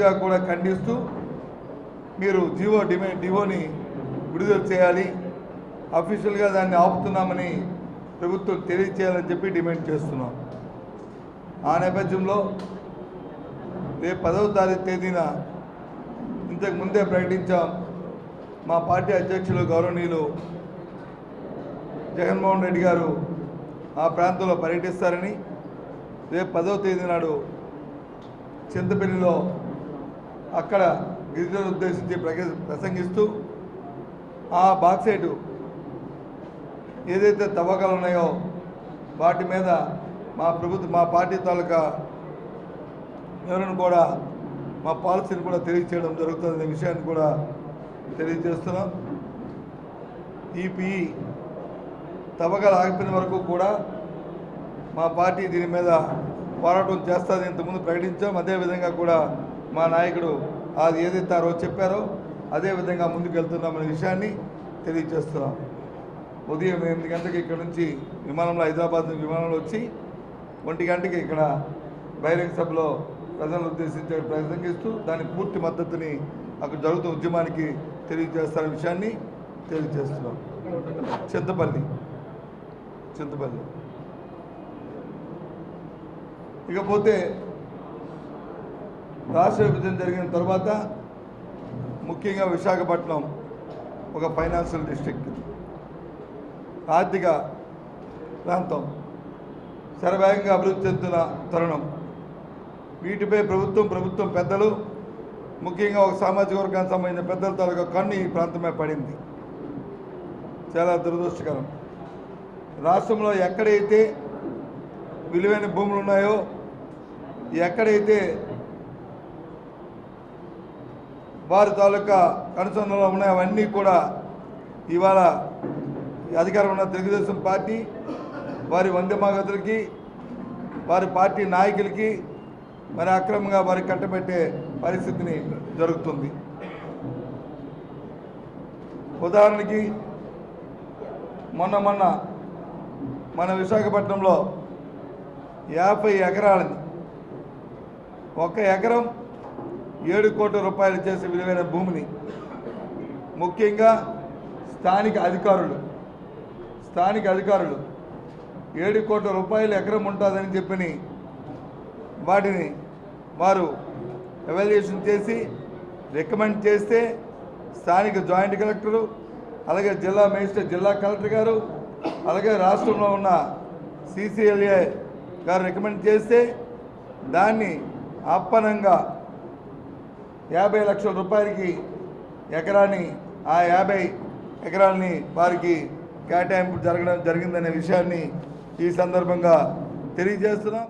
పూర్తిగా కూడా ఖండిస్తూ మీరు జీవో డిమే డివోని విడుదల చేయాలి. అఫీషియల్గా దాన్ని ఆపుతున్నామని ప్రభుత్వం తెలియచేయాలని చెప్పి డిమాండ్ చేస్తున్నాం. ఆ నేపథ్యంలో రేపు పదవ తారీఖు తేదీన ఇంతకు ముందే ప్రకటించాం మా పార్టీ అధ్యక్షులు గౌరవనీయులు జగన్మోహన్ రెడ్డి గారు ఆ ప్రాంతంలో పర్యటిస్తారని రేపు పదవ తేదీ నాడు చింతపల్లిలో అక్కడ గిరిజనులు ఉద్దేశించి ప్రసంగిస్తూ ఆ బాక్సైటు ఏదైతే తవ్వకాలు ఉన్నాయో వాటి మీద మా ప్రభుత్వ మా పార్టీ తాలూకా వివరణ కూడా మా పాలసీని కూడా తెలియచేయడం జరుగుతుందనే విషయాన్ని కూడా తెలియజేస్తున్నాం. ఈపీ తవ్వకాలు ఆగిపోయిన వరకు కూడా మా పార్టీ దీని మీద పోరాటం చేస్తుంది ఇంతకుముందు ప్రకటించాం. అదేవిధంగా కూడా మా నాయకుడు అది ఏదైతే ఆ రోజు చెప్పారో అదేవిధంగా ముందుకెళ్తున్నామనే విషయాన్ని తెలియజేస్తున్నాం. ఉదయం ఎనిమిది గంటలకు ఇక్కడ నుంచి విమానంలో హైదరాబాద్ నుంచి విమానంలో వచ్చి ఒంటి గంటకి ఇక్కడ బహిరంగ సభలో ప్రజలను ఉద్దేశించి ప్రసంగిస్తూ దాని పూర్తి మద్దతుని అక్కడ జరుగుతున్న ఉద్యమానికి తెలియజేస్తారనే విషయాన్ని తెలియజేస్తున్నాం. చింతపల్లి. చింతపల్లి. ఇకపోతే రాష్ట్ర విభజన జరిగిన తర్వాత ముఖ్యంగా విశాఖపట్నం ఒక ఫైనాన్షియల్ డిస్ట్రిక్ట్. ఆర్థిక ప్రాంతం. శరవేగంగా అభివృద్ధి చెందుతున్న తరుణం. వీటిపై ప్రభుత్వం ప్రభుత్వం పెద్దలు ముఖ్యంగా ఒక సామాజిక వర్గానికి సంబంధించిన పెద్దల తాలూకా కన్ను ఈ ప్రాంతమే పడింది. చాలా దురదృష్టకరం. రాష్ట్రంలో ఎక్కడైతే విలువైన భూములు ఉన్నాయో ఎక్కడైతే వారి తాలూకా అనుసంధానంలో ఉన్నాయి. అవన్నీ కూడా ఇవాళ అధికారంలో అధికారం ఉన్న తెలుగుదేశం పార్టీ వారి వంద్యమాగతులకి వారి పార్టీ నాయకులకి మరి అక్రమంగా వారికి కట్టబెట్టే పరిస్థితిని జరుగుతుంది. ఉదాహరణకి మొన్న మొన్న మన విశాఖపట్నంలో యాభై ఎకరాలని ఒక ఎకరం ఏడు కోట్ల రూపాయలు చేసే విలువైన భూమిని ముఖ్యంగా స్థానిక అధికారులు స్థానిక అధికారులు ఏడు కోట్ల రూపాయలు ఎకరం ఉంటుందని చెప్పని వాటిని వారు ఎవాల్యుయేషన్ చేసి రికమెండ్ చేస్తే స్థానిక జాయింట్ కలెక్టరు అలాగే జిల్లా మేజిస్ట్రేట్ జిల్లా కలెక్టర్ గారు అలాగే రాష్ట్రంలో ఉన్న సిసిఎల్ఏ గారు రికమెండ్ చేస్తే దాన్ని అప్పనంగా యాభై లక్షల రూపాయలకి ఎకరాన్ని ఆ యాభై ఎకరాలని వారికి కేటాయింపు జరగడం జరిగిందనే విషయాన్ని ఈ సందర్భంగా తెలియజేస్తున్నాం.